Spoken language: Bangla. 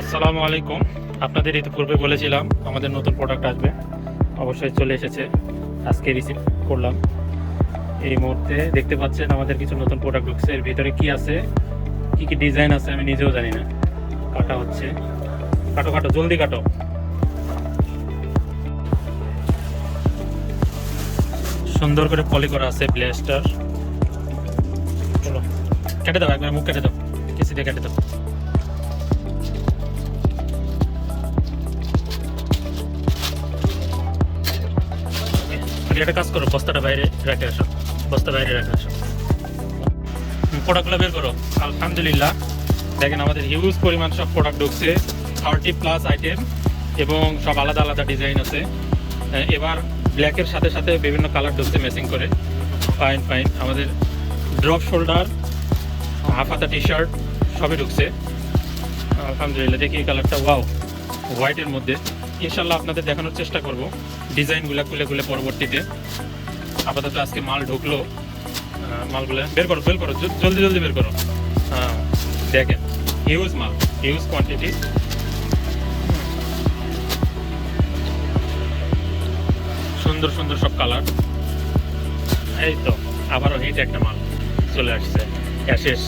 আসসালামু আলাইকুম। আপনাদের ইতিপূর্বে বলেছিলাম, আমাদের নতুন প্রোডাক্ট আসবে। অবশ্যই চলে এসেছে। আজকে রিসিভ করলাম। এই মুহূর্তে দেখতে পাচ্ছেন আমাদের কিছু নতুন প্রোডাক্ট ঢুকছে এর ভিতরে কি আছে, কি কি ডিজাইন আছে আমি নিজেও জানি না। কাটা হচ্ছে। কাটো কাটো, জলদি কাটো। সুন্দর করে পলি করা আছে ব্লেস্টার চলো, কেটে দাও, একবার মুখ কেটে দাও। কেসি দিয়ে কেটে দাও। আগে একটা কাজ করো, বস্তাটা বাইরে রেখে আসো, বস্তা বাইরে রেখে আসো। প্রোডাক্টগুলো বের করো। আলহামদুলিল্লাহ, দেখেন আমাদের হিউজ পরিমাণ সব প্রোডাক্ট ঢুকছে থার্টি প্লাস আইটেম এবং সব আলাদা আলাদা ডিজাইন আছে। এবার ব্ল্যাকের সাথে সাথে বিভিন্ন কালার ঢুকছে ম্যাচিং করে। ফাইন ফাইন আমাদের ড্রপ শোল্ডার হাফ হাতা টি শার্ট সবই ঢুকছে। আলহামদুলিল্লাহ, দেখি এই কালারটা ওয়াও হোয়াইটের মধ্যে। ইনশাল্লাহ আপনাদের দেখানোর চেষ্টা করব। ডিজাইনগুলো খুলে খুলে পরবর্তীতে। আপাতত আজকে মাল ঢুকলো। মালগুলো বের করো বের করো জলদি জলদি বের করো। হ্যাঁ দেখেন হিউজ মাল হিউজ কোয়ান্টিটি সুন্দর সুন্দর সব কালার এই তো, আবারও হিট একটা মাল চলে আসছে। অ্যাশেস